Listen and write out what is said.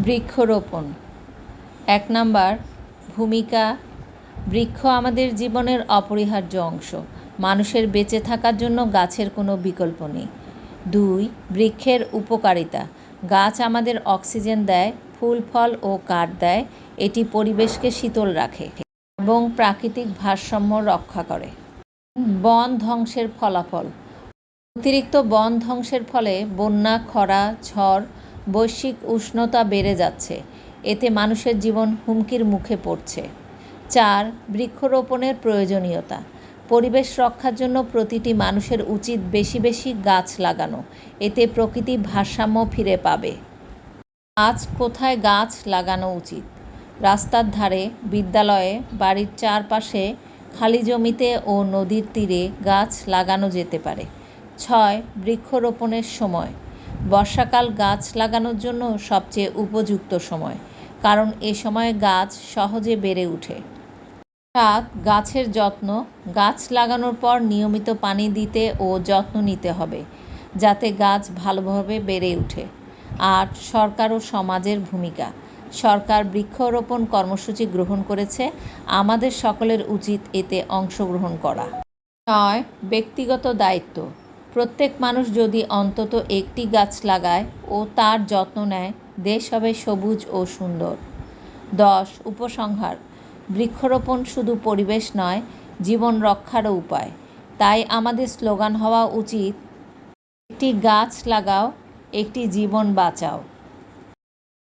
বৃক্ষরোপণ। এক নাম্বার, ভূমিকা। বৃক্ষ আমাদের জীবনের অপরিহার্য অংশ। মানুষের বেঁচে থাকার জন্য গাছের কোনো বিকল্প নেই। দুই, বৃক্ষের উপকারিতা। গাছ আমাদের অক্সিজেন দেয়, ফুল, ফল ও কাঠ দেয়। এটি পরিবেশকে শীতল রাখে এবং প্রাকৃতিক ভারসাম্য রক্ষা করে। বন ধ্বংসের ফলাফল। অতিরিক্ত বন ধ্বংসের ফলে বন্যা, খরা, ঝড় বৈশ্বিক উষ্ণতা বেড়ে যাচ্ছে। এতে মানুষের জীবন হুমকির মুখে পড়ছে। চার, বৃক্ষরোপণের প্রয়োজনীয়তা। পরিবেশ রক্ষার জন্য প্রতিটি মানুষের উচিত বেশি বেশি গাছ লাগানো। এতে প্রকৃতি ভারসাম্য ফিরে পাবে। আজ কোথায় গাছ লাগানো উচিত? রাস্তার ধারে, বিদ্যালয়ে, বাড়ির চারপাশে, খালি জমিতে ও নদীর তীরে গাছ লাগানো যেতে পারে। ছয়, বৃক্ষরোপণের সময়। বর্ষাকাল গাছ লাগানোর জন্য সবচেয়ে উপযুক্ত সময়, কারণ এ সময় গাছ সহজে বেড়ে ওঠে সাত গাছের যত্ন, গাছ লাগানোর পর নিয়মিত পানি দিতে ও যত্ন নিতে হবে, যাতে গাছ ভালোভাবে বেড়ে ওঠে আট সরকার ও সমাজের ভূমিকা, সরকার বৃক্ষরোপণ কর্মসূচি গ্রহণ করেছে, আমাদের সকলের উচিত এতে অংশগ্রহণ করা। নয়, ব্যক্তিগত দায়িত্ব। প্রত্যেক মানুষ যদি অন্তত একটি গাছ লাগায় ও তার যত্ন নেয়, দেশ হবে সবুজ ও সুন্দর। দশ, উপসংহার। বৃক্ষরোপণ শুধু পরিবেশ নয়, জীবন রক্ষারও উপায়। তাই আমাদের স্লোগান হওয়া উচিত, একটি গাছ লাগাও, একটি জীবন বাঁচাও।